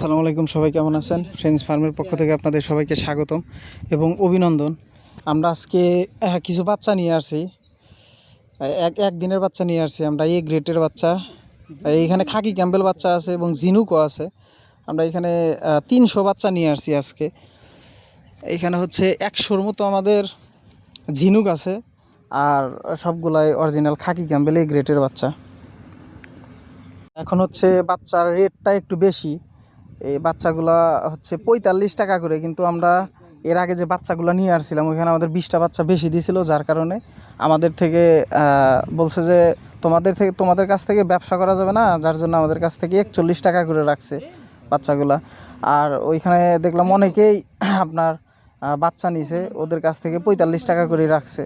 আসসালামু আলাইকুম সবাই কেমন আছেন? ফ্রেন্ডস ফার্মের পক্ষ থেকে আপনাদের সবাইকে স্বাগতম এবং অভিনন্দন। আমরা আজকে কিছু বাচ্চা নিয়ে আহ, এক এক দিনের বাচ্চা নিয়ে আসছি আমরা এই গ্রেটের বাচ্চা। এইখানে খাকি ক্যাম্বেল বাচ্চা আছে এবং ঝিনুকও আছে। আমরা এখানে তিনশো বাচ্চা নিয়ে আসছি আজকে। এইখানে হচ্ছে একশোর মতো আমাদের ঝিনুক আছে আর সবগুলাই অরিজিনাল খাকি ক্যাম্বেল এই গ্রেটের বাচ্চা। এখন হচ্ছে বাচ্চার রেটটা একটু বেশি। এই বাচ্চাগুলা হচ্ছে পঁয়তাল্লিশ টাকা করে, কিন্তু আমরা এর আগে যে বাচ্চাগুলো নিয়ে আসছিলাম, ওইখানে আমাদের বিশটা বাচ্চা বেশি দিয়েছিল যার কারণে আমাদের থেকে বলছে যে তোমাদের থেকে, তোমাদের কাছ থেকে ব্যবসা করা যাবে না, যার জন্য আমাদের কাছ থেকে একচল্লিশ টাকা করে রাখছে বাচ্চাগুলা। আর ওইখানে দেখলাম অনেকেই আপনার বাচ্চা নিছে, ওদের কাছ থেকে পঁয়তাল্লিশ টাকা করে রাখছে।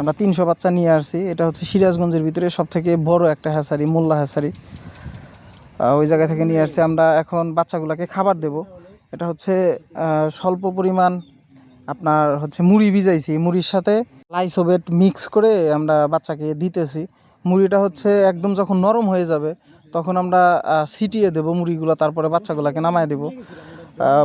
আমরা তিনশো বাচ্চা নিয়ে আসছি, এটা হচ্ছে সিরাজগঞ্জের ভিতরে সব থেকে বড় একটা হ্যাসারি মোল্লা হ্যাসারি ওই জায়গা থেকে নিয়ে আসছি। আমরা এখন বাচ্চাগুলোকে খাবার দেব। এটা হচ্ছে স্বল্প পরিমাণ আপনার হচ্ছে মুড়ি ভিজাইছি। মুড়ির সাথে লাইসোবেট মিক্স করে আমরা বাচ্চাকে দিতেছি। মুড়িটা হচ্ছে একদম যখন নরম হয়ে যাবে, তখন আমরা ছিটিয়ে দেবো মুড়িগুলো, তারপরে বাচ্চাগুলোকে নামায় দেবো।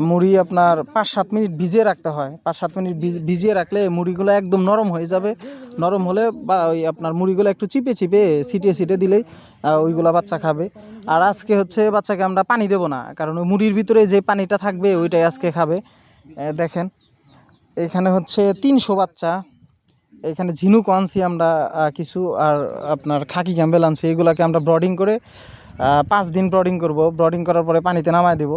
মুড়ি আপনার পাঁচ সাত মিনিট ভিজিয়ে রাখতে হয়। পাঁচ সাত মিনিট ভিজ- ভিজিয়ে রাখলে মুড়িগুলো একদম নরম হয়ে যাবে। নরম হলে বা ওই আপনার মুড়িগুলো একটু চিপে চিপে ছিটিয়ে ছিটিয়ে দিলেই ওইগুলা বাচ্চা খাবে। আর আজকে হচ্ছে বাচ্চাকে আমরা পানি দেবো না, কারণ ওই মুড়ির ভিতরে যে পানিটা থাকবে ওইটাই আজকে খাবে। দেখেন, এখানে হচ্ছে তিনশো বাচ্চা, এখানে ঝিনুক আনছি আমরা কিছু, আর আপনার খাকি ক্যাম্বেল আনছি, এগুলাকে আমরা ব্রডিং করে পাঁচ দিন ব্রডিং করব। ব্রডিং করার পরে পানিতে নামায় দেব।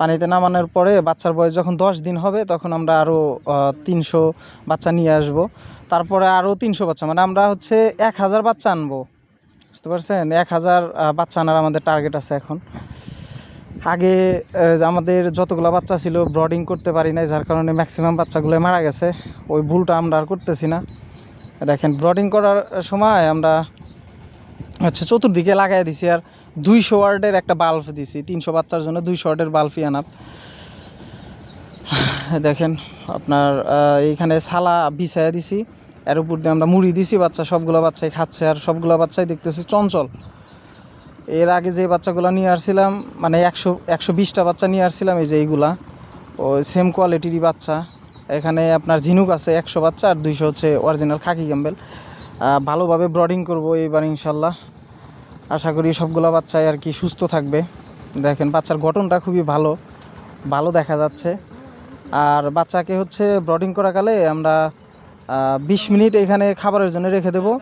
পানিতে নামানোর পরে বাচ্চার বয়স যখন দশ দিন হবে, তখন আমরা আরও তিনশো বাচ্চা নিয়ে আসব। তারপরে আরও তিনশো বাচ্চা মানে আমরা হচ্ছে এক হাজার বাচ্চা আনব। বুঝতে পারছেন? এক হাজার বাচ্চা আনার আমাদের টার্গেট আছে এখন। আগে আমাদের যতগুলো বাচ্চা ছিল ব্রডিং করতে পারি নাই, যার কারণে ম্যাক্সিমাম বাচ্চাগুলো মারা গেছে। ওই ভুলটা আমরা আর করতেছি না। দেখেন ব্রডিং করার সময় আমরা হচ্ছে চতুর্দিকে লাগাই দিছি আর দুইশো ওয়ার্ডের একটা বাল্ব দিছি। তিনশো বাচ্চার জন্য দুইশো ওয়ার্ডের বাল্বই আনাপ দেখেন, আপনার এইখানে সালা বিছাইয়া দিছি। এর উপর দিয়ে আমরা মুড়ি দিছি বাচ্চা সবগুলো বাচ্চাই খাচ্ছে আর সবগুলো বাচ্চাই দেখতেছি চঞ্চল। এর আগে যে বাচ্চাগুলো নিয়ে আসছিলাম মানে একশো একশো বিশটা বাচ্চা নিয়ে আসছিলাম এই যে এইগুলা। ও সেম কোয়ালিটিরই বাচ্চা। এখানে আপনার ঝিনুক আছে একশো বাচ্চা আর দুইশো হচ্ছে অরিজিনাল খাকি ক্যাম্বেল। আহ, ভালোভাবে ব্রডিং করব এবার ইনশাল্লাহ। আশা করি সবগুলো বাচ্চাই আর কি সুস্থ থাকবে। দেখেন বাচ্চার গঠনটা খুবই ভালো ভালো দেখা যাচ্ছে। আর বাচ্চাকে হচ্ছে ব্রডিং করাকালে আমরা বিশ মিনিট এখানে খাবারের জন্য রেখে দেবো।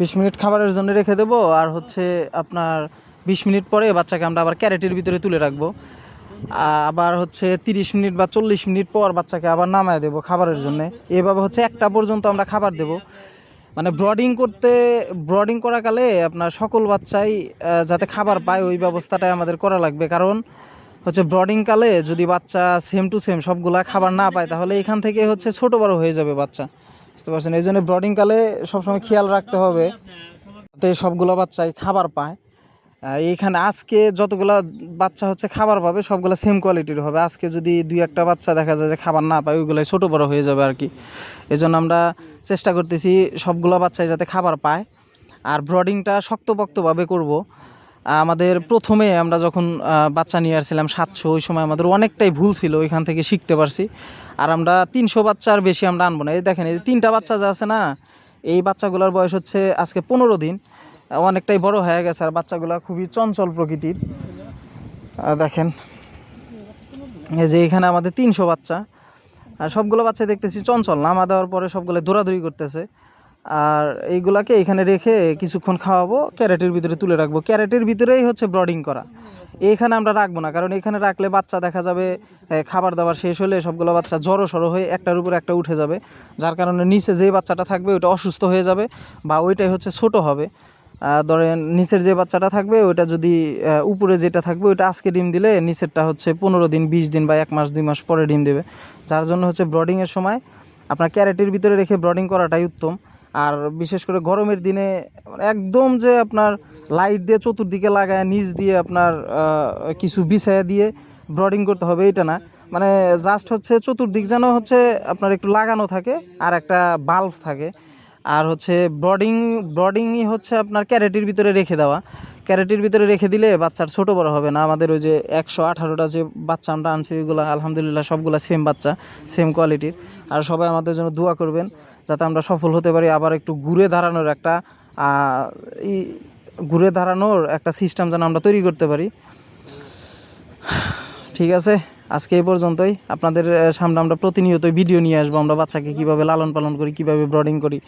বিশ মিনিট খাবারের জন্য রেখে দেবো আর হচ্ছে আপনার বিশ মিনিট পরে বাচ্চাকে আমরা আবার ক্যারেটের ভিতরে তুলে রাখব। আবার হচ্ছে তিরিশ মিনিট বা চল্লিশ মিনিট পর বাচ্চাকে আবার নামায় দেবো খাবারের জন্য। এভাবে হচ্ছে একটা পর্যন্ত আমরা খাবার দেবো। মানে ব্রডিং করতে, ব্রডিং করাকালে আপনার সকল বাচ্চাই যাতে খাবার পায় ওই ব্যবস্থাটাই আমাদের করা লাগবে। কারণ হচ্ছে ব্রডিং কালে যদি বাচ্চা সেম টু সেম সবগুলা খাবার না পায়, তাহলে এখান থেকে হচ্ছে ছোট বড় হয়ে যাবে বাচ্চা। বুঝতে পারছেন? এই জন্য ব্রডিংকালে সবসময় খেয়াল রাখতে হবে। যাতে সবগুলো বাচ্চাই খাবার পায়। এইখানে আজকে যতগুলা বাচ্চা হচ্ছে খাবার পাবে, সবগুলো সেম কোয়ালিটির হবে। আজকে যদি দুই একটা বাচ্চা দেখা যায় যে খাবার না পায়, ওইগুলাই ছোট বড় হয়ে যাবে আর কি। এই জন্য আমরা চেষ্টা করতেছি সবগুলো বাচ্চাই যাতে খাবার পায়। আর ব্রডিংটা শক্তপোক্তভাবে করব। আমাদের প্রথমে আমরা যখন বাচ্চা নিয়ে আসছিলাম সাতশো, ওই সময় আমাদের অনেকটাই ভুল ছিল, ওইখান থেকে শিখতে পারছি। আর আমরা তিনশো বাচ্চার বেশি আমরা আনব না। এই দেখেন, এই তিনটা বাচ্চা যা আছে না, এই বাচ্চাগুলোর বয়স হচ্ছে আজকে পনেরো দিন। অনেকটাই বড় হয়ে গেছে, আর বাচ্চাগুলো খুবই চঞ্চল প্রকৃতির। দেখেন, এই যে এখানে আমাদের তিনশো বাচ্চা। আর সবগুলো বাচ্চা দেখতেছি চঞ্চল, নামা দেওয়ার পরে সবগুলো দৌড়াদৌড়ি করতেছে। আর এইগুলাকে এখানে রেখে কিছুক্ষণ খাওয়াবো, ক্যারেটের ভিতরে তুলে রাখব। ক্যারেটের ভিতরেই হচ্ছে ব্রডিং করা। এইখানে আমরা রাখব না, কারণ এখানে রাখলে বাচ্চা দেখা যাবে খাবার দাবার শেষ হলে সবগুলো বাচ্চা জড়ো সড়ো হয়ে একটার উপর একটা উঠে যাবে। যার কারণে নিচে যে বাচ্চাটা থাকবে ওইটা অসুস্থ হয়ে যাবে বা ওইটাই হচ্ছে ছোট হবে। ধরেন নিচের যে বাচ্চাটা থাকবে ওইটা যদি উপরে যেটা থাকবে ওইটা আজকে ডিম দিলে নিচেরটা হচ্ছে পনেরো দিন, বিশ দিন বা এক মাস, দুই মাস পরে ডিম দেবে। যার জন্য হচ্ছে ব্রডিংয়ের সময় আপনার ক্যারেটের ভিতরে রেখে ব্রডিং করাটাই উত্তম। আর বিশেষ করে গরমের দিনে একদম যে আপনার লাইট দিয়ে চতুর্দিকে লাগায়, নিচ দিয়ে আপনার কিছু বিছায়া দিয়ে ব্রডিং করতে হবে, এটা না। মানে জাস্ট হচ্ছে চতুর্দিক যেন হচ্ছে আপনার একটু লাগানো থাকে আর একটা বাল্ব থাকে। আর হচ্ছে ব্রডিং ব্রডিংই হচ্ছে আপনার ক্যারেটের ভিতরে রেখে দেওয়া। ক্যারেটের ভিতরে রেখে দিলে বাচ্চার ছোট বড় হবে না। আমাদের ওই যে একশো আঠারোটা যে বাচ্চা আমরা আনছি, ওইগুলো আলহামদুলিল্লাহ সবগুলো সেম বাচ্চা সেম কোয়ালিটির আর সবাই আমাদের জন্য দোয়া করবেন যাতে আমরা সফল হতে পারি। আবার একটু ঘুরে দাঁড়ানোর একটা ঘুরে দাঁড়ানোর একটা সিস্টেম যেন আমরা তৈরি করতে পারি। ঠিক আছে? আজকে এই পর্যন্তই। আপনাদের সামনে আমরা প্রতিনিয়তই ভিডিও নিয়ে আসব। আমরা বাচ্চাকে কীভাবে লালন পালন করি, কীভাবে ব্রডিং করি।